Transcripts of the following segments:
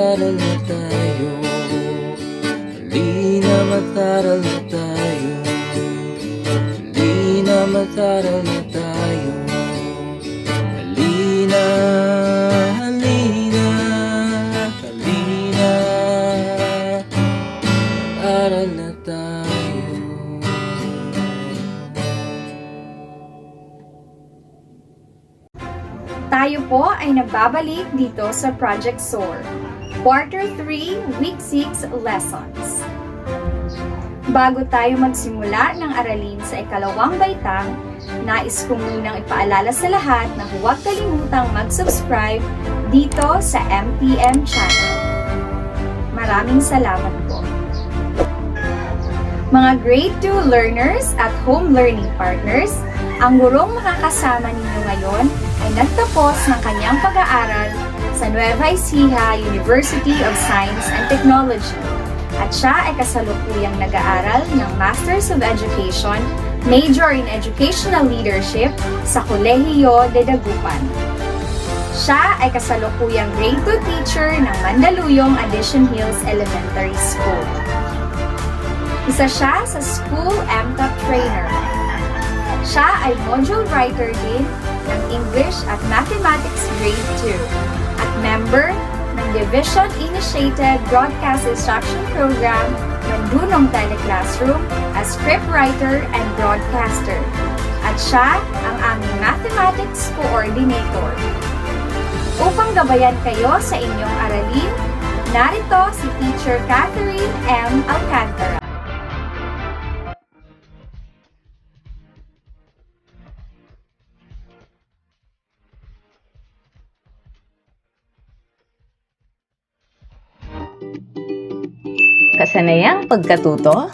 Mataral na tayo. Halina mataral na tayo. Halina mataral na tayo. Halina, tayo po ay nagbabalik dito sa Project SOAR, Quarter 3, Week 6 Lessons. Bago tayo magsimula ng aralin sa ikalawang baitang, nais ko munang ipaalala sa lahat na huwag kalimutang mag-subscribe dito sa MTM channel. Maraming salamat po. Mga grade 2 learners at home learning partners, ang gurong makakasama ninyo ngayon ay nagtapos ng kanyang pag-aaral sa Nueva Ecija University of Science and Technology at siya ay kasalukuyang nag-aaral ng Masters of Education, Major in Educational Leadership sa Kolehiyo de Dagupan. Siya ay kasalukuyang grade 2 teacher ng Mandaluyong Addition Hills Elementary School. Isa siya sa school MTOP trainer. Siya ay module writer din ng English at Mathematics Grade 2 at member ng Division Initiated Broadcast Instruction Program ng Dunong Teleclassroom as scriptwriter and broadcaster. At siya ang aming Mathematics Coordinator. Upang gabayan kayo sa inyong aralin, narito si Teacher Catherine M. Alcantara. Kasanayang pagkatuto?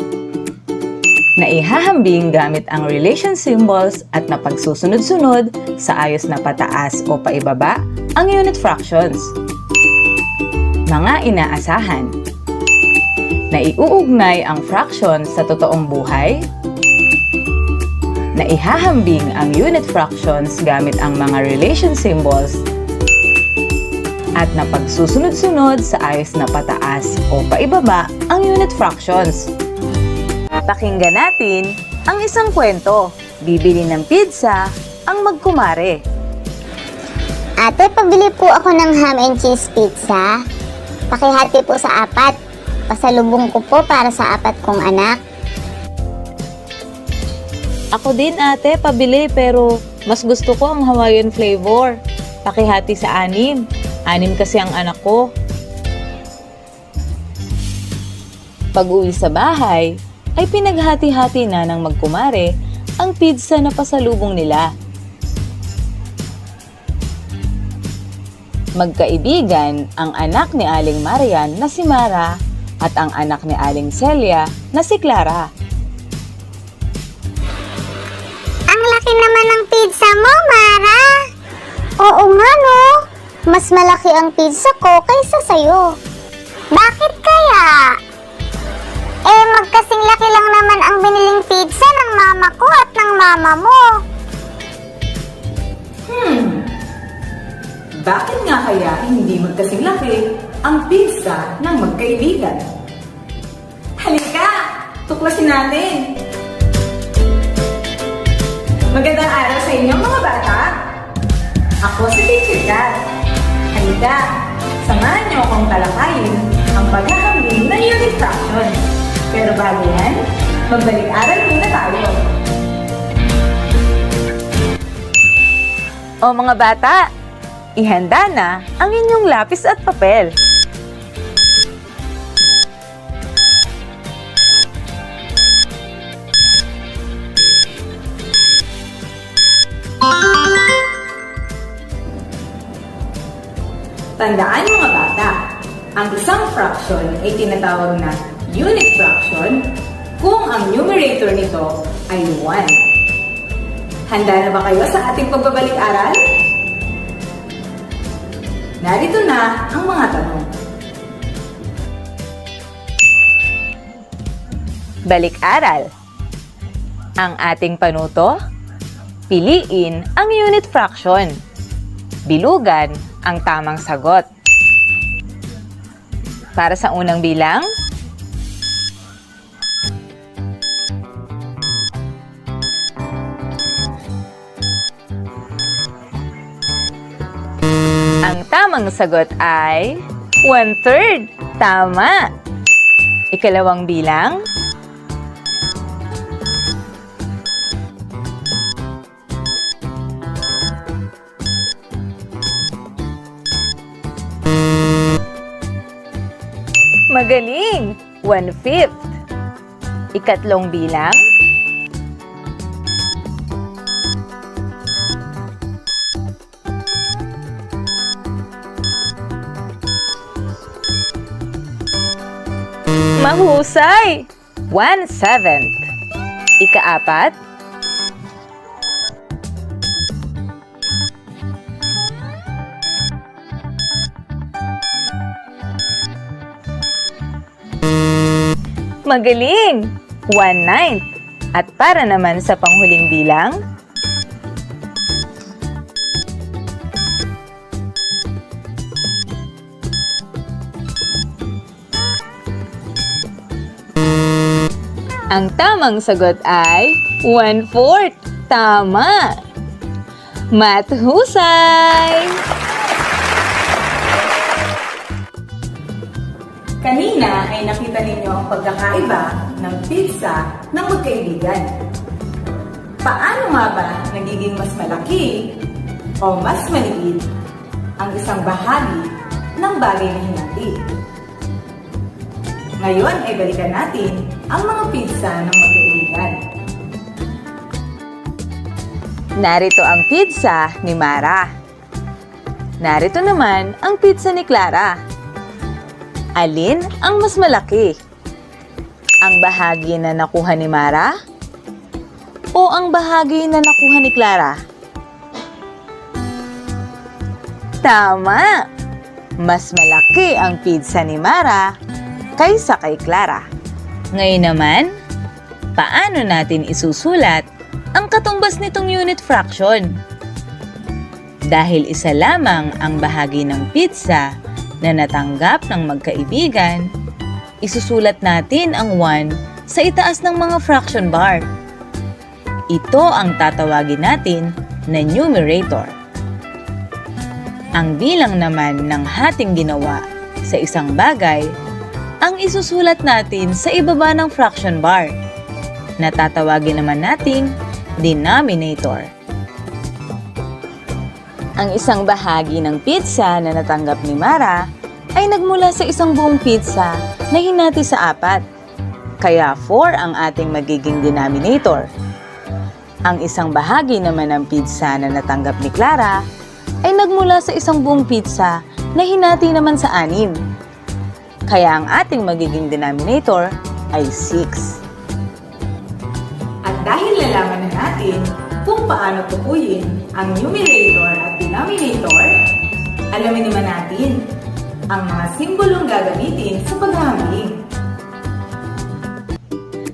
Naihahambing gamit ang relation symbols at napagsusunod-sunod sa ayos na pataas o paibaba ang unit fractions. Mga inaasahan. Naiuugnay ang fraction sa totoong buhay. Naihahambing ang unit fractions gamit ang mga relation symbols at napagsusunod-sunod sa ayos na pataas o paibaba ang unit fractions. Pakinggan natin ang isang kwento. Bibili ng pizza ang magkumare. Ate, pabili po ako ng ham and cheese pizza. Pakihati po sa apat. Pasalubong ko po para sa apat kong anak. Ako din ate, pabili pero mas gusto ko ang Hawaiian flavor. Pakihati sa anim. Anim kasi ang anak ko. Pag uwi sa bahay, ay pinaghati-hati na ng magkumare ang pizza na pasalubong nila. Magkaibigan ang anak ni Aling Marian na si Mara at ang anak ni Aling Celia na si Clara. Ang laki naman ng pizza mo, Mara! Oo nga, no? Mas malaki ang pizza ko kaysa sa'yo. Bakit kaya? Eh, magkasing laki lang naman ang biniling pizza ng mama ko at ng mama mo. Bakit nga kaya hindi magkasing laki ang pizza ng magkaibigan? Halika! Tuklasin natin! Magandang araw sa inyo mga bata! Ako si Teacher Kat. Halika! Samahan niyo akong talakayin ang paghahambing ng unit fraction. Pero bago yan, magbalik-aral muna tayo. O mga bata, ihanda na ang inyong lapis at papel. Tandaan mga bata, ang isang fraction ay tinatawag na unit fraction kung ang numerator nito ay 1. Handa na ba kayo sa ating pagbabalik-aral? Narito na ang mga tanong. Balik-aral. Ang ating panuto? Piliin ang unit fraction. Bilugan ang tamang sagot. Para sa unang bilang, ang tamang sagot ay one-third. Tama! Ikalawang bilang, One-fifth. Ikatlong bilang. Mahusay! One-seventh. Ikaapat. Magaling! One-ninth. At para naman sa panghuling bilang, ang tamang sagot ay one-fourth. Tama! Math Kanina ay nakita ninyo ang pagkakaiba ng pizza ng magkaibigan. Paano nga ba nagiging mas malaki o mas maliit ang isang bahagi ng bagay na hinati? Ngayon ay balikan natin ang mga pizza ng magkaibigan. Narito ang pizza ni Mara. Narito naman ang pizza ni Clara. Alin ang mas malaki? Ang bahagi na nakuha ni Mara? O ang bahagi na nakuha ni Clara? Tama! Mas malaki ang pizza ni Mara kaysa kay Clara. Ngayon naman, paano natin isusulat ang katumbas nitong unit fraction? Dahil isa lamang ang bahagi ng pizza na natanggap ng magkaibigan, isusulat natin ang 1 sa itaas ng mga fraction bar. Ito ang tatawagin natin na numerator. Ang bilang naman ng hating ginawa sa isang bagay ang isusulat natin sa ibaba ng fraction bar na tatawagin naman nating denominator. Ang isang bahagi ng pizza na natanggap ni Mara ay nagmula sa isang buong pizza na hinati sa apat. Kaya 4 ang ating magiging denominator. Ang isang bahagi naman ng pizza na natanggap ni Clara ay nagmula sa isang buong pizza na hinati naman sa anim. Kaya ang ating magiging denominator ay 6. At dahil nalaman na natin kung paano tukuyin ang numerator at denominator, alamin naman natin ang mga simbolong gagamitin sa paghahambing.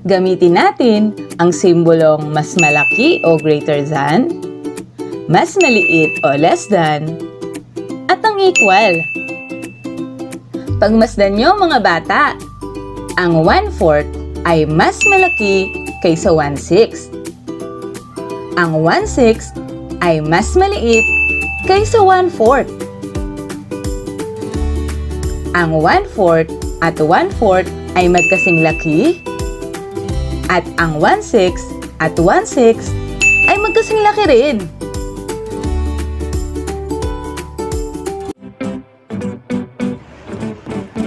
Gamitin natin ang simbolong mas malaki o greater than, mas maliit o less than, at ang equal. Pagmasdan nyo mga bata, ang 1-4 ay mas malaki kaysa 1-6. Ang 1-6 ay mas maliit kaysa 1-4. Ang 1-4 at 1-4 ay magkasing laki at ang 1-6 at 1-6 ay magkasing laki rin.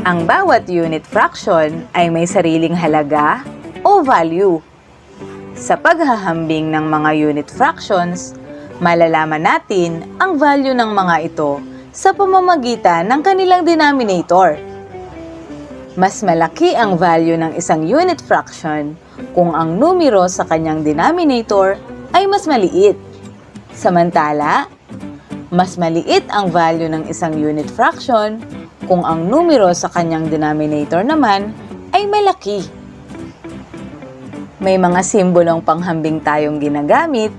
Ang bawat unit fraction ay may sariling halaga o value. Sa paghahambing ng mga unit fractions, malalaman natin ang value ng mga ito sa pamamagitan ng kanilang denominator. Mas malaki ang value ng isang unit fraction kung ang numero sa kanyang denominator ay mas maliit. Samantala, mas maliit ang value ng isang unit fraction kung ang numero sa kanyang denominator naman ay malaki. May mga simbolong panghambing tayong ginagamit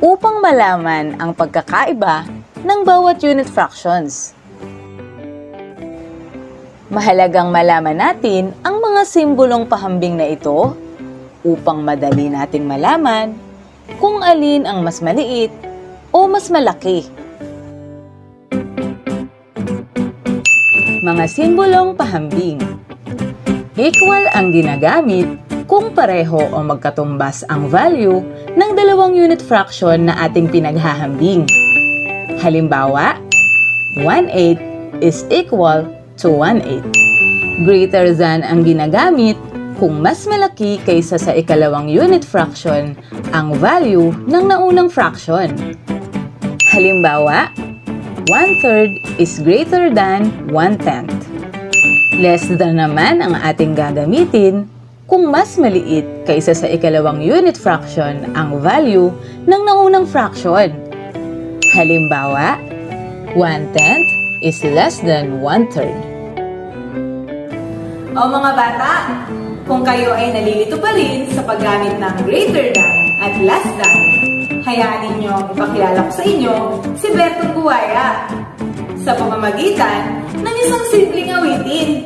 upang malaman ang pagkakaiba ng bawat unit fractions. Mahalagang malaman natin ang mga simbolong pahambing na ito upang madali nating malaman kung alin ang mas maliit o mas malaki. Mga simbolong pahambing Equal ang ginagamit kung pareho o magkatumbas ang value ng dalawang unit fraction na ating pinaghahambing. Halimbawa, 1/8 is equal to 1/8. Greater than ang ginagamit kung mas malaki kaysa sa ikalawang unit fraction ang value ng naunang fraction. Halimbawa, 1/3 is greater than 1/10. Less than naman ang ating gagamitin kung mas maliit kaysa sa ikalawang unit fraction ang value ng naunang fraction. Halimbawa, 1/10 is less than 1/3. O mga bata, kung kayo ay nalilito pa rin sa paggamit ng greater than at less than, hayaan ninyo ipakilala ko sa inyo si Bertong Buwaya sa pamamagitan ng isang simpleng awitin.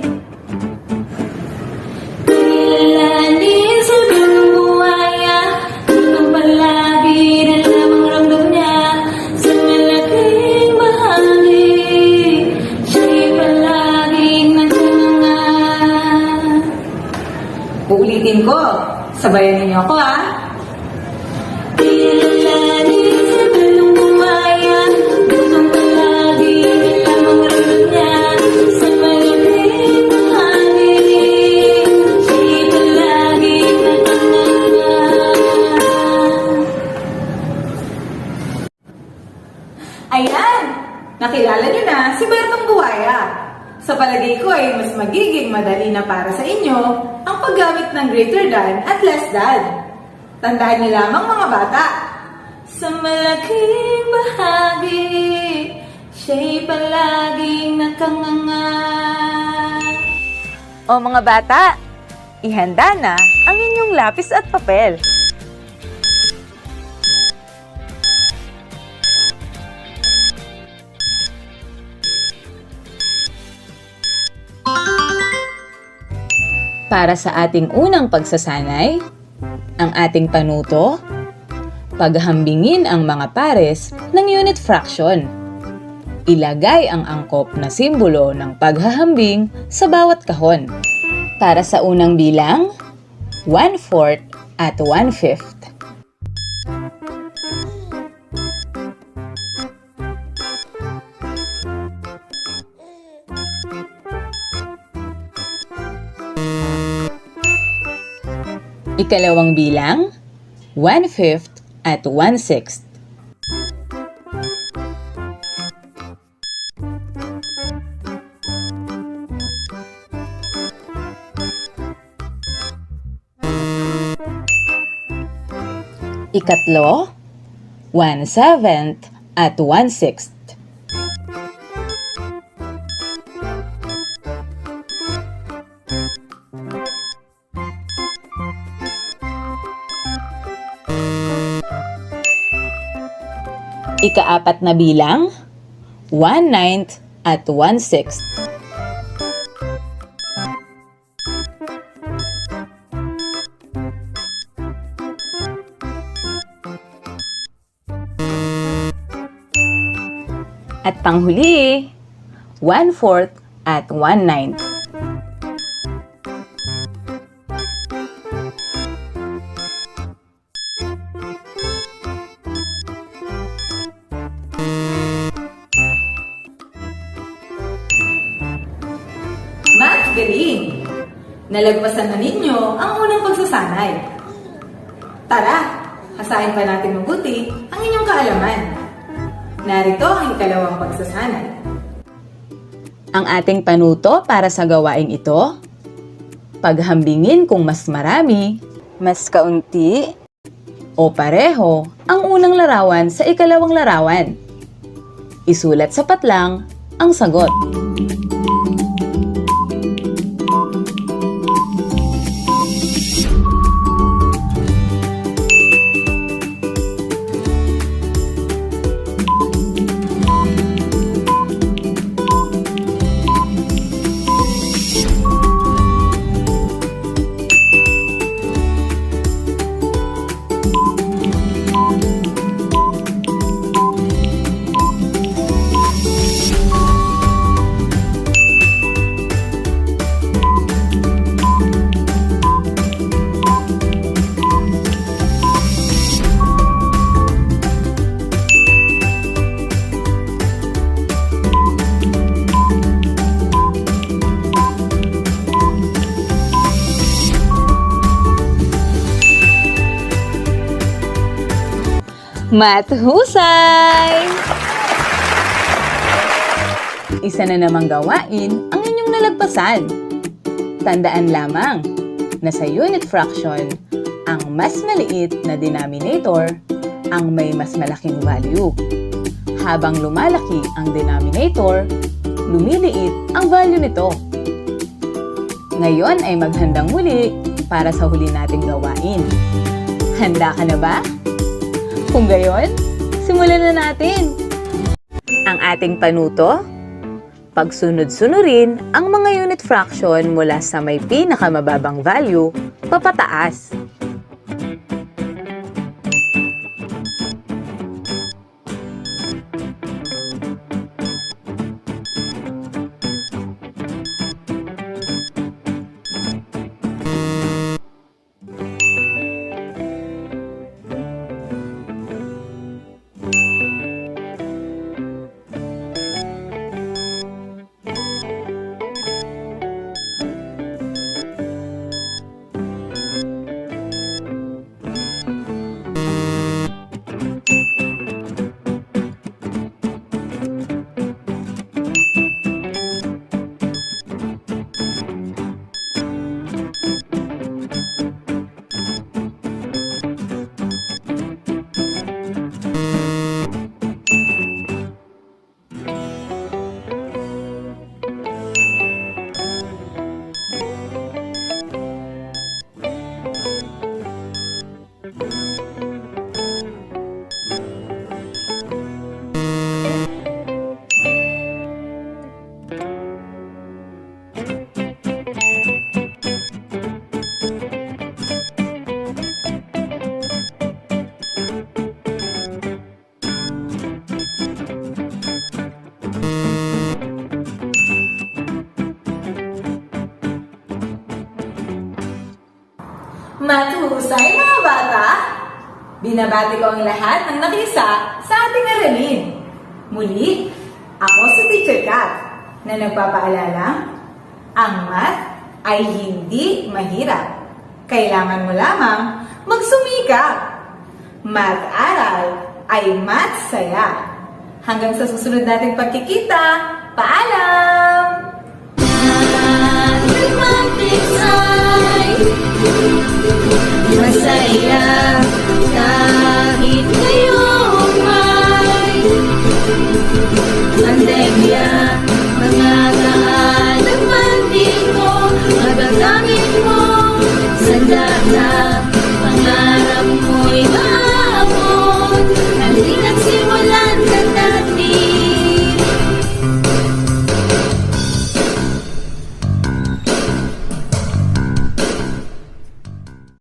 Ayan! Nakilala nyo na si Bertong Buwaya. Sa palagay ko ay mas magiging madali na para sa inyo ang paggamit ng greater than at less than. Tandaan niyo lamang mga bata. Sa malaking bahagi, siya'y palaging nakanganga. O mga bata, ihanda na ang inyong lapis at papel. Para sa ating unang pagsasanay, ang ating panuto, paghambingin ang mga pares ng unit fraction. Ilagay ang angkop na simbolo ng paghahambing sa bawat kahon. Para sa unang bilang, 1/4 at 1/5. Ikalawang bilang, 1/5 at 1/6. Ikatlo, 1/7 at 1/6. Ikaapat na bilang, 1/9 at 1/6. At panghuli, 1/4 at 1/9. Mas Nalagpasan na ninyo ang unang pagsasanay. Tara, hasain pa natin mabuti ang inyong kaalaman. Narito ang ikalawang pagsasanay. Ang ating panuto para sa gawaing ito, paghambingin kung mas marami Mas kaunti o pareho ang unang larawan sa ikalawang larawan. Isulat sa patlang ang sagot. Mathusay! Isa na namang gawain ang inyong nalagpasan. Tandaan lamang na sa unit fraction, ang mas maliit na denominator ang may mas malaking value. Habang lumalaki ang denominator, lumiliit ang value nito. Ngayon ay maghandang muli para sa huli nating gawain. Handa ka na ba? Kung gayon, simulan na natin! Ang ating panuto, pagsunod-sunurin ang mga unit fraction mula sa may pinakamababang value papataas. Husay mga bata! Binabati ko ang lahat ng nakisa sa ating aralin. Muli, ako si Teacher Kat na nagpapaalala, ang math ay hindi mahirap. Kailangan mo lamang magsumikap. Mag-aral ay matsaya. Hanggang sa susunod nating pagkikita, paalam! Mathematics ay masaya kahit ngayong may pandemya mga tahanan man dito magagamit mo sa dagat